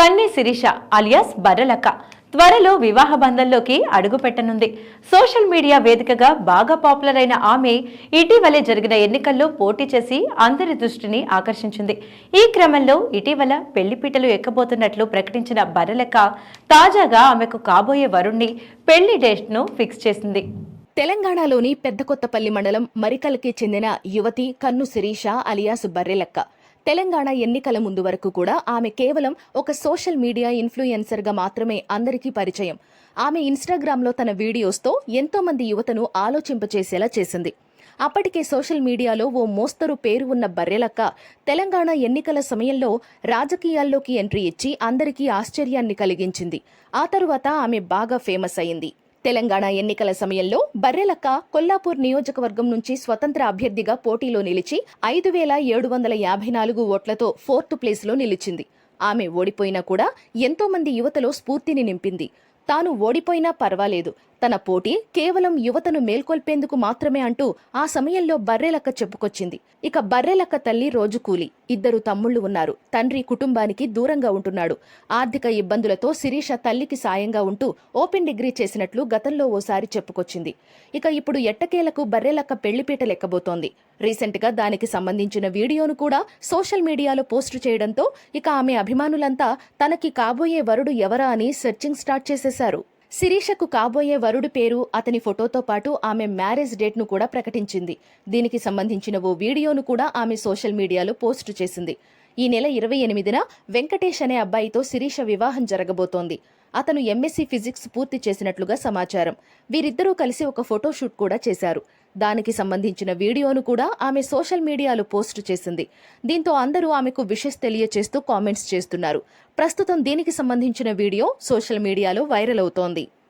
కన్నె Sirisha alias Barrelakka. త్వరలో వివాహ బంధంలోకి అడుగుపెట్టనుంది social media వేదికగా బాగా పాపులర్ అయిన ఆమె ఇటీవలే జరిగిన ఎన్నికల్లో పోటీ చేసి అందరి దృష్టిని ఆకర్షించింది. ఈ క్రమంలో ఇటీవల పెళ్ళిపీటలు ఎక్కబోతున్నట్లు ప్రకటించిన బర్రలక్క తాజాగా ఆమెకు కాబోయే వరుణ్ణి పెళ్ళి డేట్ను ఫిక్స్ చేసింది. తెలంగాణలోని పెద్దకొత్తపల్లి మండలం మరికల్కి చెందిన యువతి కన్ను శిరీష అలియాస్ బర్రెలక్క. తెలంగాణ ఎన్నికల ముందు వరకు కూడా ఆమె కేవలం ఒక సోషల్ మీడియా ఇన్ఫ్లుయెన్సర్గా మాత్రమే అందరికీ పరిచయం. ఆమె ఇన్స్టాగ్రామ్లో తన వీడియోస్తో ఎంతోమంది యువతను ఆలోచింపచేసేలా చేసింది. అప్పటికే సోషల్ మీడియాలో ఓ మోస్తరు పేరు ఉన్న బర్రెలక్క తెలంగాణ ఎన్నికల సమయంలో రాజకీయాల్లోకి ఎంట్రీ ఇచ్చి అందరికీ ఆశ్చర్యాన్ని కలిగించింది. ఆ తరువాత ఆమె బాగా ఫేమస్ అయింది. తెలంగాణ ఎన్నికల సమయంలో బర్రెలక్క కొల్లాపూర్ నియోజకవర్గం నుంచి స్వతంత్ర అభ్యర్థిగా పోటీలో నిలిచి ఐదు వేల ఏడు వందల యాభై నాలుగు ఓట్లతో ఫోర్త్ ప్లేస్లో నిలిచింది. ఆమె ఓడిపోయినా కూడా ఎంతోమంది యువతలో స్ఫూర్తిని నింపింది. తాను ఓడిపోయినా పర్వాలేదు. తన పోటీ కేవలం యువతను మేల్కొల్పేందుకు మాత్రమే అంటూ ఆ సమయంలో బర్రెలక్క చెప్పుకొచ్చింది. ఇక బర్రెలక్క తల్లి రోజు కూలి. ఇద్దరు తమ్ముళ్ళు ఉన్నారు. తండ్రి కుటుంబానికి దూరంగా ఉంటున్నాడు. ఆర్థిక ఇబ్బందులతో శిరీష తల్లికి సాయంగా ఉంటూ ఓపెన్ డిగ్రీ చేసినట్లు గతంలో ఓసారి చెప్పుకొచ్చింది. ఇక ఇప్పుడు ఎట్టకేలకు బర్రెలక్క పెళ్ళిపీట లెక్కబోతోంది. రీసెంట్గా దానికి సంబంధించిన వీడియోను కూడా సోషల్ మీడియాలో పోస్టు చేయడంతో ఇక ఆమె అభిమానులంతా తనకి కాబోయే వరుడు ఎవరా అని సెర్చింగ్ స్టార్ట్ చేసేశారు. శిరీషకు కాబోయే వరుడు పేరు అతని ఫోటోతో పాటు ఆమె మ్యారేజ్ డేట్ను కూడా ప్రకటించింది. దీనికి సంబంధించిన ఓ వీడియోను కూడా ఆమె సోషల్ మీడియాలో పోస్టు చేసింది. ఈ నెల ఇరవై ఎనిమిదిన వెంకటేష్ అనే అబ్బాయితో శిరీష వివాహం జరగబోతోంది. అతను ఎంఎస్సీ ఫిజిక్స్ పూర్తి చేసినట్లుగా సమాచారం. వీరిద్దరూ కలిసి ఒక ఫోటోషూట్ కూడా చేశారు. దానికి సంబంధించిన వీడియోను కూడా ఆమె సోషల్ మీడియాలో పోస్ట్ చేసింది. దీంతో అందరూ ఆమెకు విషెస్ తెలియచేస్తూ కామెంట్స్ చేస్తున్నారు. ప్రస్తుతం దీనికి సంబంధించిన వీడియో సోషల్ మీడియాలో వైరల్ అవుతోంది.